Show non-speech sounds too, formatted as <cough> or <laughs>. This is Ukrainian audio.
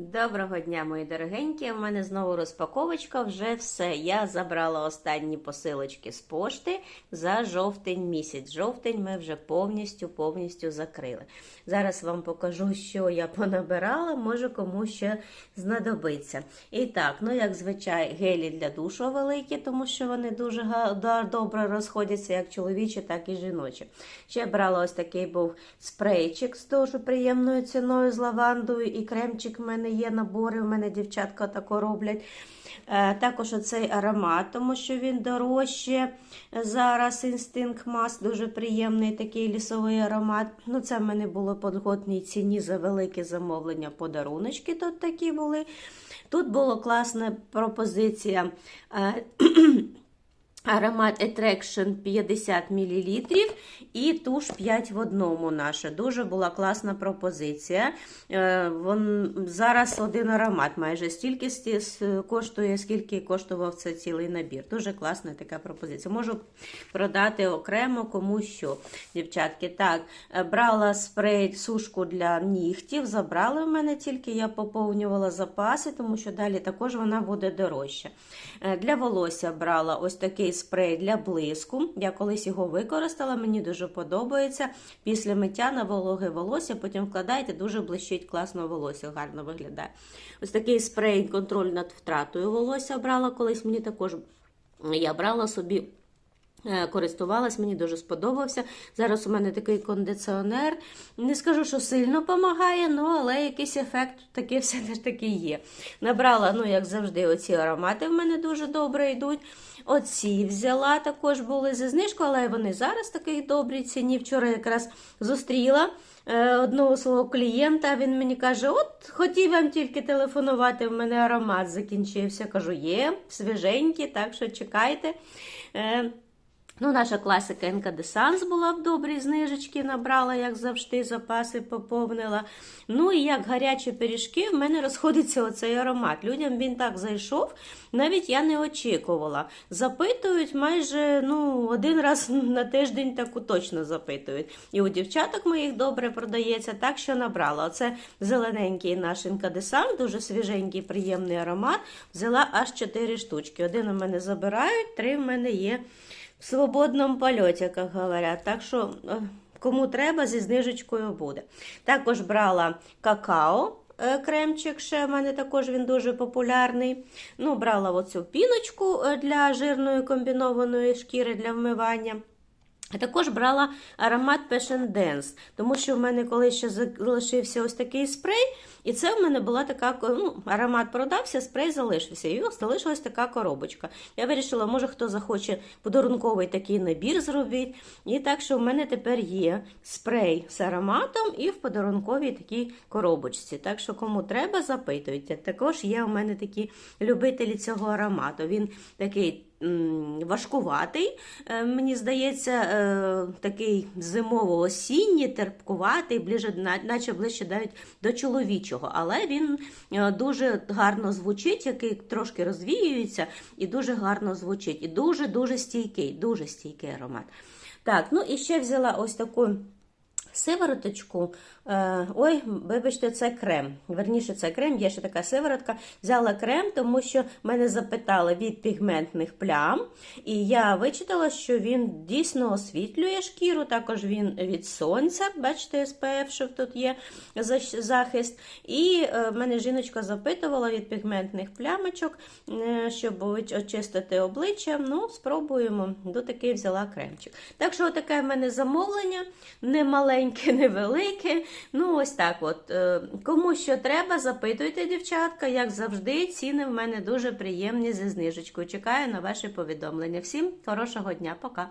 Доброго дня, мої дорогенькі. У мене знову розпаковочка. Вже все. Я забрала останні посилочки з пошти за жовтень місяць. Жовтень ми вже повністю повністю закрили. Зараз вам покажу, що я понабирала, може кому ще знадобиться. І так, ну як звичай, гелі для душу великі, тому що вони дуже добре розходяться, як чоловічі, так і жіночі. Ще брала ось такий був спрейчик з дуже приємною ціною з лавандою, і кремчик в мене є набори. У мене дівчатка тако роблять. Е, Також оцей аромат, тому що він дорожче. Зараз Instinct Mask, дуже приємний такий лісовий аромат. Ну, це в мене було по льготній ціні за велике замовлення. Подаруночки тут такі були. Тут була класна пропозиція. Аромат Attraction 50 мл і туш 5 в одному наша. Дуже була класна пропозиція. Е, Вон, зараз один аромат майже стільки коштує, скільки коштував це цілий набір. Дуже класна така пропозиція. Можу продати окремо кому що. Дівчатки, так, е, брала спрей, сушку для нігтів, забрали в мене тільки, я поповнювала запаси, тому що далі також вона буде дорожча. Е, Для волосся брала ось такий спрей для блиску. Я колись його використала, мені дуже подобається. Після миття на вологе волосся, потім вкладаєте, дуже блищить класно волосся, гарно виглядає. Ось такий спрей контроль над втратою волосся брала колись. Мені також я брала собі. Е, Користувалась, мені дуже сподобався. Зараз у мене такий кондиціонер. Не скажу, що сильно допомагає, ну, але якийсь ефект такий все ж таки є. Набрала, ну, як завжди, оці аромати в мене дуже добре йдуть. Оці взяла, також були зі знижкою, але вони зараз такій добрій ціні. Вчора якраз зустріла е, одного свого клієнта. Він мені каже: От хотів вам тільки телефонувати, в мене аромат закінчився. Кажу, є, свіженький, так що чекайте. Ну, наша класика НК Десанс була в добрій знижечці, набрала, як завжди, запаси поповнила. Ну і як гарячі пиріжки, в мене розходиться оцей аромат. Людям він так зайшов, навіть я не очікувала. Запитують майже ну, один раз на тиждень таку точно запитують. І у дівчаток моїх добре продається, так що набрала. Оце зелененький наш інкадесан, дуже свіженький, приємний аромат. Взяла аж 4 штучки. Один у мене забирають, три в мене є в свободному польоті, як говорять. Так що, е, кому треба, зі знижечкою буде. Також брала какао. е, Кремчик ще в мене також він дуже популярний. Ну, брала оцю піночку е, для жирної комбінованої шкіри для вмивання. А також брала аромат Passion Dance, тому що в мене колись ще залишився ось такий спрей, і це в мене була така ну, аромат продався, спрей залишився. І залишилась така коробочка. Я вирішила, може хто захоче подарунковий такий набір зробити. І так що в мене тепер є спрей з ароматом і в подарунковій такій коробочці. Так що кому треба, запитуйте. Також є у мене такі любителі цього аромату. Він такий важкуватий, е, мені здається, е, такий зимово-осінній, терпкуватий, ближе, наче ближче навіть до чоловічого. Але він е, дуже гарно звучить, який трошки розвіюється і дуже гарно звучить. І дуже-дуже стійкий, дуже стійкий аромат. Так, ну і ще взяла ось таку. Сивороточку, е, ой, вибачте, це крем. Верніше, це крем, є ще така сиворотка. Взяла крем, тому що мене запитали від пігментних плям, і я вичитала, що він дійсно освітлює шкіру, також він від сонця, бачите, SPF, що тут є захист. І е, мене жіночка запитувала від пігментних плямочок, е, щоб очистити обличчя. Ну, спробуємо. До такий взяла кремчик. Так що, таке в мене замовлення, не маленьке, <laughs> невелике. Ну, ось так от. Е, Кому що треба, запитуйте, дівчатка. Як завжди, ціни в мене дуже приємні зі знижечкою. Чекаю на ваші повідомлення. Всім хорошого дня, пока.